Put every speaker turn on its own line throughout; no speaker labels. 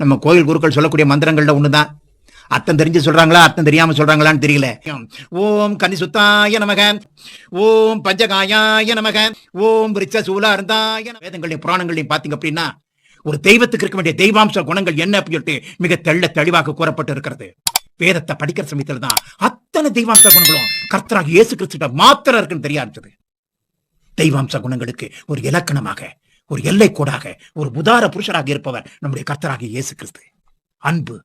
நம்ம கோயில் குருக்கள் சொல்லக்கூடிய மந்திரங்கள்ல ஒண்ணுதான். அர்த்தம் தெரிஞ்சு சொல்றாங்களா அர்த்தம் தெரியாம சொல்றாங்களான்னு தெரியல. ஓம் கனி சுத்தாய நமக. ஓம் பஞ்சகாயாய நமக. ஓம் ரிச்ச சூலார்ந்தாய வேதங்களையும் புராணங்களையும் பாத்தீங்க அப்படின்னா ஒரு தெய்வத்துக்கு இருக்க வேண்டிய தெய்வாம்ச குணங்கள் என்ன அப்படின்னு சொல்லிட்டு மிக தெள்ள தெளிவாக கூறப்பட்டு இருக்கிறது வேதத்தை படிக்கிற சமயத்துல தான் அத்தனை தெய்வாம்ச குணங்களும் கர்த்தராக இயேசு கிறிஸ்துட்ட மாத்திரம் இருக்குன்னு தெரிய ஆரம்பிச்சது தெய்வாம்ச குணங்களுக்கு ஒரு இலக்கணமாக ஒரு எல்லை கூடாக ஒரு உதார புருஷராக இருப்பவர் நம்முடைய கர்த்தராக இயேசு கிறிஸ்து அன்பு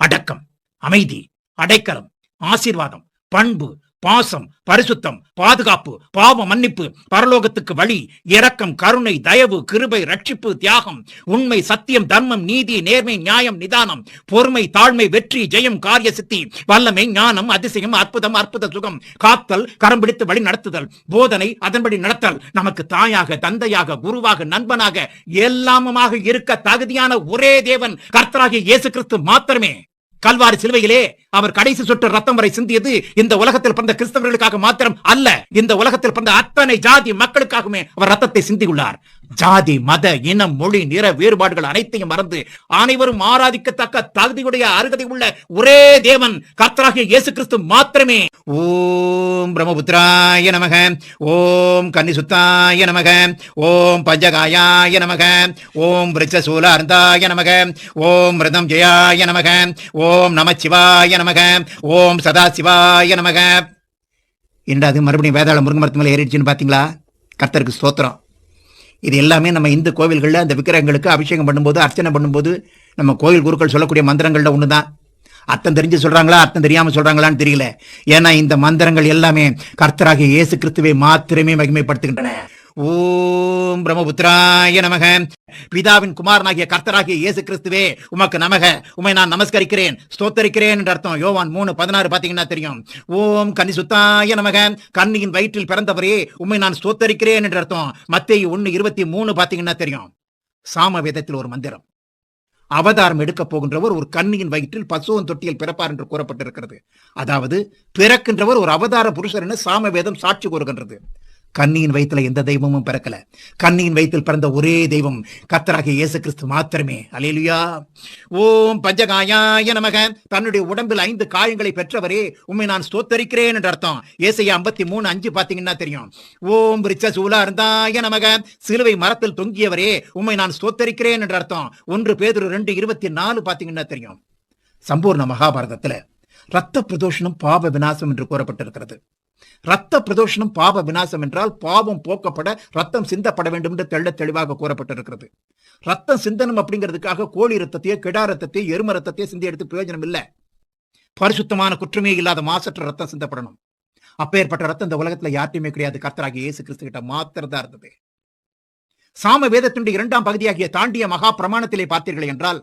அடக்கம் அமைதி அடைக்கலம் ஆசீர்வாதம் பண்பு பாசம் பரிசுத்தம் பாதுகாப்பு பாவ மன்னிப்பு பரலோகத்துக்கு வழி இரக்கம் கருணை தயவு கிருபை ரட்சிப்பு தியாகம் உண்மை சத்தியம் தர்மம் நீதி நேர்மை நியாயம் நிதானம் பொறுமை தாழ்மை வெற்றி ஜெயம் காரிய சித்தி வல்லமை ஞானம் அதிசயம் அற்புதம் அற்புத சுகம் காத்தல் கரம் பிடித்து வழி நடத்துதல் போதனை அதன்படி நடத்தல் நமக்கு தாயாக தந்தையாக குருவாக நண்பனாக எல்லாமமாக இருக்க தகுதியான ஒரே தேவன் கர்த்தராகிய இயேசு கிறிஸ்து மாத்திரமே. கல்வாரி சிலுவையிலே அவர் கடைசி சொட்டு ரத்தம் வரை சிந்தியது இந்த உலகத்தில் பிறந்த கிறிஸ்தவர்களுக்காக மாத்திரம் அல்ல. இந்த உலகத்தில் பிறந்த அத்தனை ஜாதி மக்களுக்காகவுமே அவர் ரத்தத்தை சிந்தியுள்ளார். ஜாதி மத இனம் மொழி நிற வேறுபாடுகள் அனைத்தையும் மறந்து அனைவரும் ஆராதிக்கத்தக்க தகுதியுடைய அருகதை உள்ள ஒரே தேவன் கர்த்தராகிய இயேசு கிறிஸ்து மாத்திரமே. ஓம் பிரம்மபுத்திராய நமக. ஓம் கன்னிசுத்தாய நமக. ஓம் பஞ்சகாயாய நமக. ஓம் விரச்சசூலார்ந்தாய நமக. ஓம் மிருதம் ஜெயாய நமக. ஓம் நமச்சிவாய நமக. ஓம் சதாசிவாய நமக. என்றாது மறுபடியும் வேதாள முருங்கமரத்து மேலே ஏறிடுச்சுன்னு பார்த்தீங்களா? கர்த்தருக்கு ஸ்தோத்திரம். இது எல்லாமே நம்ம இந்து கோவில்களில் அந்த விக்கிரகங்களுக்கு அபிஷேகம் பண்ணும்போது அர்ச்சனை பண்ணும்போது நம்ம கோயில் குருக்கள் சொல்லக்கூடிய மந்திரங்களில் ஒன்று தான் அர்த்தம் தெரிஞ்சு சொல்கிறாங்களா அர்த்தம் தெரியாமல் சொல்றாங்களான்னு தெரியல. ஏன்னா இந்த மந்திரங்கள் எல்லாமே கர்த்தராகிய இயேசு கிறிஸ்துவை மாத்திரமே மகிமைப்படுத்துகின்றன. ஓம் பிரம்மபுத்திராய நமக. பிதாவின் குமாரனாகிய கர்த்தராகிய இயேசு கிறிஸ்துவே உமக்கு நமக. உமை நான் நமஸ்கரிக்கிறேன் ஸ்தோத்தரிக்கிறேன் என்ற அர்த்தம். யோவான் மூணு பதினாறு பாத்தீங்கன்னா தெரியும். ஓம் கன்னி சுத்தாய நமக. கண்ணியின் வயிற்றில் பிறந்தவரே உண்மை நான் ஸ்தோத்தரிக்கிறேன் என்ற அர்த்தம். மத்திய ஒன்னு இருபத்தி மூணு பாத்தீங்கன்னா தெரியும். சாம வேதத்தில் ஒரு மந்திரம். அவதாரம் எடுக்க போகின்றவர் ஒரு கண்ணியின் வயிற்றில் பசுவன் தொட்டியில் பிறப்பார் என்று கூறப்பட்டிருக்கிறது. அதாவது பிறக்கின்றவர் ஒரு அவதார புருஷர் என சாம வேதம் சாட்சி கூறுகின்றது. கன்னியின் வயித்துல எந்த தெய்வமும் பிறக்கல. கன்னியின் வயிற்றில் பிறந்த ஒரே தெய்வம் கத்தராகிய இயேசு கிறிஸ்து மாத்திரமே. அலேலுயா ஓம் பஞ்சகாயாய நமக. தன்னுடைய உடம்பில் ஐந்து காயங்களை பெற்றவரே உண்மை நான் ஸ்தோத்தரிக்கிறேன் என்ற அர்த்தம். ஏசையா ஐம்பத்தி மூணு அஞ்சு பாத்தீங்கன்னா தெரியும். ஓம் ரிச்ச சூலா இருந்தாய நமக. சிலுவை மரத்தில் தொங்கியவரே உம்மை நான் ஸ்தோத்தரிக்கிறேன் என்ற அர்த்தம். ஒன்று பேதுரு ரெண்டு இருபத்தி நாலு பாத்தீங்கன்னா தெரியும். சம்பூர்ண மகாபாரதத்துல ரத்த பிரதோஷனம் பாப விநாசம் என்று கூறப்பட்டிருக்கிறது. ரத்த பிரதோஷனம் பாப விநாசம் என்றால் பாவம் போக்கப்பட ரத்தம் சிந்தப்பட வேண்டும் என்று தெள்ள தெளிவாக கூறப்பட்டிருக்கிறது. ரத்தம் சிந்தனம் அப்படிங்கிறதுக்காக கோழி ரத்தத்தையோ கிடா ரத்தத்தையோ எரும ரத்தத்தையோ சிந்தி எடுத்து பிரயோஜனம் இல்லை. பரிசுத்தமான குற்றமே இல்லாத மாசற்ற ரத்தம் சிந்தப்படணும். அப்பேற்பட்ட ரத்தம் இந்த உலகத்துல யார்ட்டையுமே கிடையாது. கர்த்தராகிய இயேசு கிறிஸ்து கிட்ட மாத்திரம் தான் இருந்தது. சாம வேதத்தினுடைய இரண்டாம் பகுதியாகிய தாண்டிய மகா பிரமாணத்திலே பார்த்தீர்கள் என்றால்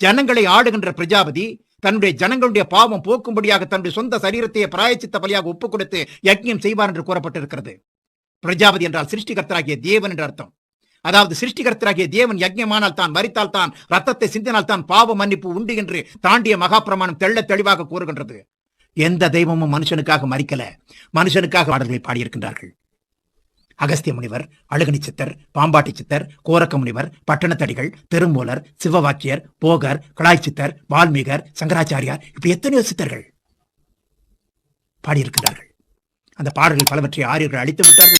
ஜனங்களை ஆடுகின்ற பிரஜாபதி தன்னுடைய ஜனங்களுடைய பாவம் போக்கும்படியாக தன்னுடைய சொந்த சரீரத்தையே பிராயச்சித்த பலியாக ஒப்புக் கொடுத்து யஜ்யம் செய்வார் என்று கூறப்பட்டிருக்கிறது. பிரஜாபதி என்றால் சிருஷ்டிகர்த்தராகிய தேவன் என்று அர்த்தம். அதாவது சிருஷ்டிகர்த்தராகிய தேவன் யஜ்ஞமானால் தான் மறித்தால் தான் ரத்தத்தை சிந்தினால் தான் பாவ மன்னிப்பு உண்டு என்று தாண்டிய மகா பிரமாணம் தெள்ள தெளிவாக கூறுகின்றது. எந்த தெய்வமும் மனுஷனுக்காக மறிக்கல மனுஷனுக்காக பாடல்களை பாடியிருக்கின்றார்கள். அகஸ்திய முனிவர் அழுகனி சித்தர் பாம்பாட்டி சித்தர் கோரக்க முனிவர் பட்டணத்தடிகள் திருமூலர் சிவவாக்கியர் போகர் கலாய் சித்தர் வால்மீகர் சங்கராச்சாரியார் இப்படி எத்தனையோ சித்தர்கள் பாடியிருக்கிறார்கள். அந்த பாடல்கள் பலவற்றை ஆரியர்கள் அழித்து விட்டார்கள்.